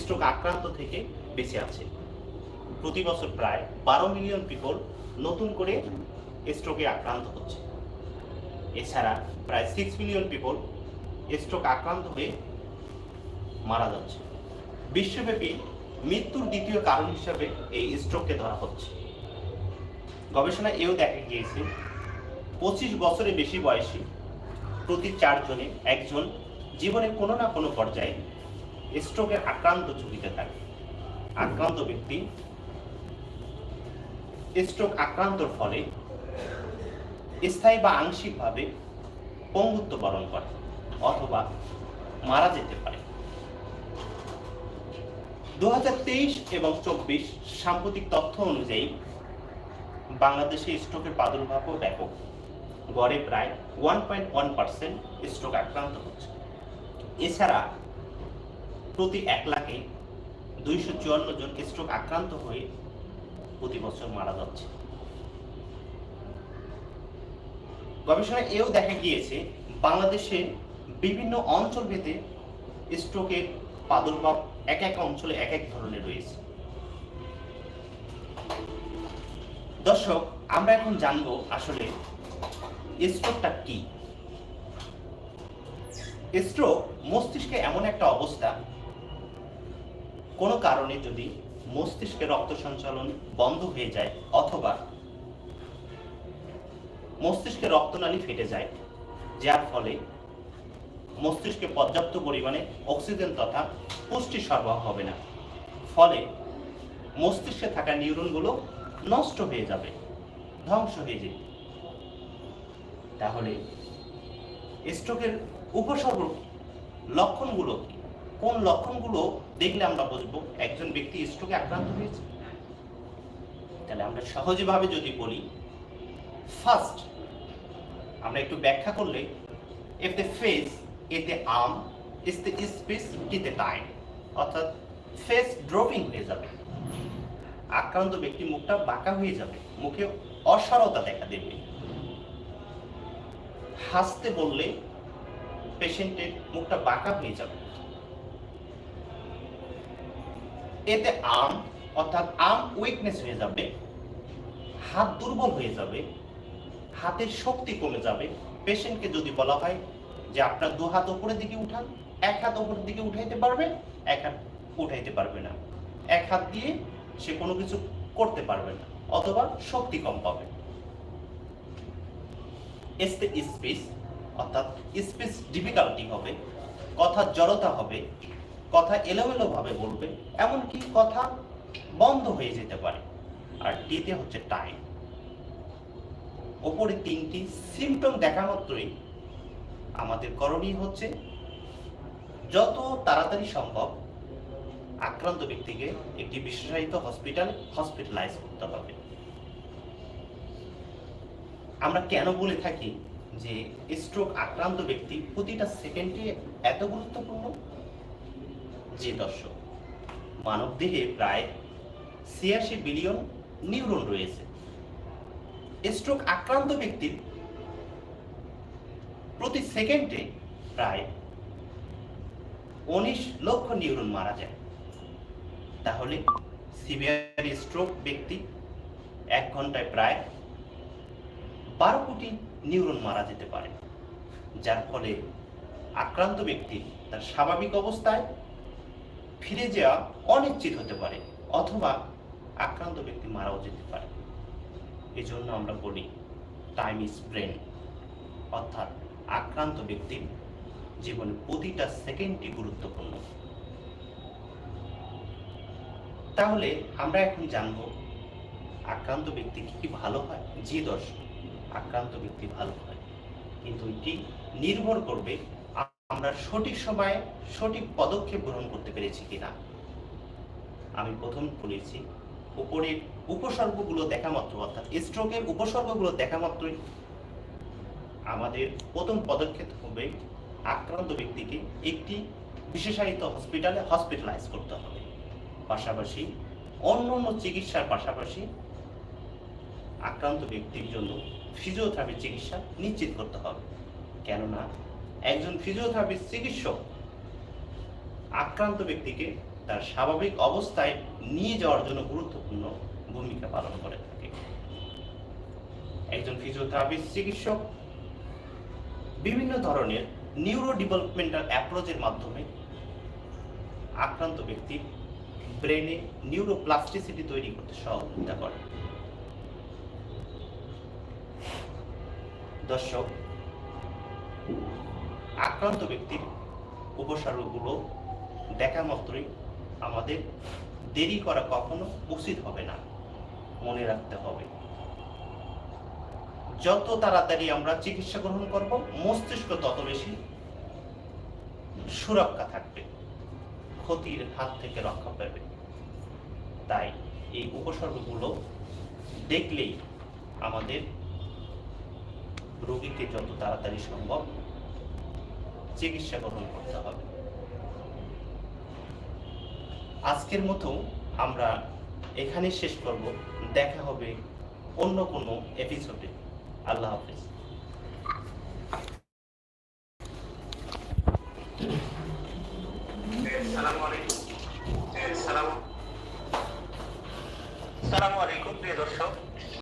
Stroke আক্রান্ত থেকে বেঁচে আছে। প্রতি বছর প্রায় বারো মিলিয়ন পিপল নতুন করে স্ট্রোকে আক্রান্ত হচ্ছে। এছাড়া প্রায় সিক্স মিলিয়ন পিপল স্ট্রোক আক্রান্ত হয়ে মারা যাচ্ছে। বিশ্বব্যাপী মৃত্যুর দ্বিতীয় কারণ হিসাবে এই স্ট্রোককে ধরা হচ্ছে। গবেষণায় এও দেখা গিয়েছে, পঁচিশ বছরের বেশি বয়সী প্রতি চারজনে একজন জীবনে কোনো না কোনো পর্যায়ে স্ট্রোকের আক্রান্ত ঝুঁকিতে থাকে। আক্রান্ত ব্যক্তি স্ট্রোক আক্রান্তর ফলে স্থায়ী বা আংশিকভাবে পঙ্গুত্ব বরণ করে অথবা মারা যেতে পারে। দু হাজার তেইশ এবং চব্বিশ সাম্প্রতিক তথ্য অনুযায়ী বাংলাদেশে স্ট্রোকের প্রাদুর্ভাবও ব্যাপক। গড়ে প্রায় one point one percent stroke আক্রান্ত হচ্ছে। এছাড়া প্রতি এক লাখে দুইশো চুয়ান্ন জন স্ট্রোক আক্রান্ত হয়ে প্রতি বছর মারা যাচ্ছে। গবেষণায় এও দেখা গিয়েছে, বাংলাদেশে বিভিন্ন অঞ্চল ভেদে স্ট্রোকের প্রাদুর্ভাব এক এক অঞ্চলে এক এক ধরনের রয়েছে। দর্শক, আমরা এখন জানব আসলে স্ট্রোকটা কি? স্ট্রোক মস্তিষ্কে এমন একটা অবস্থা কোনো কারণে যদি মস্তিষ্কে রক্ত সঞ্চালন বন্ধ হয়ে যায় অথবা মস্তিষ্কে রক্তনালী ফেটে যায়, যার ফলে মস্তিষ্কে পর্যাপ্ত পরিমাণে অক্সিজেন তথা পুষ্টি সরবরাহ হবে না। ফলে মস্তিষ্কে থাকা নিউরনগুলো নষ্ট হয়ে যাবে, ধ্বংস হয়ে যাবে তাহলে স্ট্রোকের উপসর্গ লক্ষণগুলো কি? কোন লক্ষণগুলো দেখলে আমরা বুঝব? একজন ব্যক্তি স্ট্রোকে আক্রান্ত হয়েছে? তাহলে আমরা সহজভাবে যদি বলি ফার্স্ট আমরা একটু ব্যাখ্যা করলে face is the arm, is the speech is the time অর্থাৎ ফেস ড্রপিং হয়ে যাবে, আক্রান্ত ব্যক্তি মুখটা বাঁকা হয়ে যাবে, মুখে অসারতা দেখা দেবে। হাসতে বললে পেশেন্টের মুখটা বাঁকা হয়ে যাবে। এতে আর্ম অর্থাৎ আর্ম উইকনেস হয়ে যাবে, হাত দুর্বল হয়ে যাবে, হাতের শক্তি কমে যাবে। পেশেন্টকে যদি বলা হয় যে আপনার দু হাত উপরের দিকে উঠান, এক হাত উপরের দিকে উঠাইতে পারবে, এক হাত উঠাইতে পারবে না। এক হাত দিয়ে সে কোনো কিছু করতে পারবে না, অথবা শক্তি কম পাবে। এসতে স্পেস অর্থাৎ স্পেস ডিফিকাল্টি হবে কথা জড়তা হবে কথা এলোমেলো ভাবে বলবে, এমনকি কথা বন্ধ হয়ে যেতে পারে। আর টিতে হচ্ছে টাইম ওপরে তিনটি সিমটম দেখা মাত্রই আমাদের করণীয় হচ্ছে, যত তাড়াতাড়ি সম্ভব আক্রান্ত ব্যক্তিকে একটি বিশেষায়িত হসপিটালে হসপিটালাইজ করতে হবে। আমরা কেন বলে থাকি যে স্ট্রোক আক্রান্ত ব্যক্তি প্রতিটা সেকেন্ডে এত গুরুত্বপূর্ণ? যে দর্শক। মানব দেহে প্রায় ছিয়াশি বিলিয়ন নিউরন রয়েছে। স্ট্রোক আক্রান্ত ব্যক্তির প্রতি সেকেন্ডে প্রায় উনিশ লক্ষ নিউরন মারা যায়। তাহলে সিভিয়ার স্ট্রোক ব্যক্তি এক ঘন্টায় প্রায় বারো কোটি নিউরন মারা যেতে পারে। যার ফলে আক্রান্ত ব্যক্তি তার স্বাভাবিক অবস্থায় ফিরে যাওয়া অনিশ্চিত হতে পারে, অথবা আক্রান্ত ব্যক্তি মারাও যেতে পারে। এই জন্য আমরা বলি টাইম ইজ ব্রেন অর্থাৎ আক্রান্ত ব্যক্তির জীবনে প্রতিটা সেকেন্ডই গুরুত্বপূর্ণ। তাহলে আমরা এখন জানব, আক্রান্ত ব্যক্তি কি কি ভালো হয়? জি দর্শক, আক্রান্ত ব্যক্তি ভালো হয়। কিন্তু এটি নির্ভর করবে আমরা সঠিক সময়ে সঠিক পদক্ষেপ গ্রহণ করতে পেরেছি কিনা? আমি প্রথম বলেছি উপরের উপসর্গগুলো দেখা মাত্র, অর্থাৎ স্ট্রোকের উপসর্গগুলো দেখা মাত্রই আমাদের প্রথম পদক্ষেপ হবে আক্রান্ত ব্যক্তিকে একটি বিশেষায়িত হসপিটালে হসপিটালাইজ করতে হবে। পাশাপাশি অন্য অন্য চিকিৎসার পাশাপাশি আক্রান্ত ব্যক্তির জন্য ফিজিওথেরাপি চিকিৎসা নিশ্চিত করতে হবে। কেননা একজন ফিজিওথেরাপি চিকিৎসক আক্রান্ত ব্যক্তিকে তার স্বাভাবিক অবস্থায় নিয়ে যাওয়ার জন্য গুরুত্বপূর্ণ ভূমিকা পালন করে থাকে। একজন ফিজিওথেরাপিস্ট চিকিৎসক বিভিন্ন ধরনের নিউরো ডেভেলপমেন্টাল অ্যাপ্রোচের মাধ্যমে আক্রান্ত ব্যক্তি ব্রেনে নিউরোপ্লাস্টিসিটি তৈরি করতে সহযোগিতা করে। দর্শক আক্রান্ত ব্যক্তির উপসর্গগুলো দেখা মাত্রই আমাদের দেরি করা কখনো উচিত হবে না। মনে রাখতে হবে। যত তাড়াতাড়ি আমরা চিকিৎসা গ্রহণ করব, মস্তিষ্ক তত বেশি সুরক্ষা থাকবে, ক্ষতির হাত থেকে রক্ষা পাবে। তাই এই উপসর্গগুলো দেখলেই আমাদের রোগীকে যত তাড়াতাড়ি সম্ভব চিকিৎসা গ্রহণ করতে হবে। আজকের মতো আমরা এখানে শেষ করব। দেখা হবে অন্য কোনো এপিসোডে আল্লাহ হাফিজ। সালামু আলাইকুম।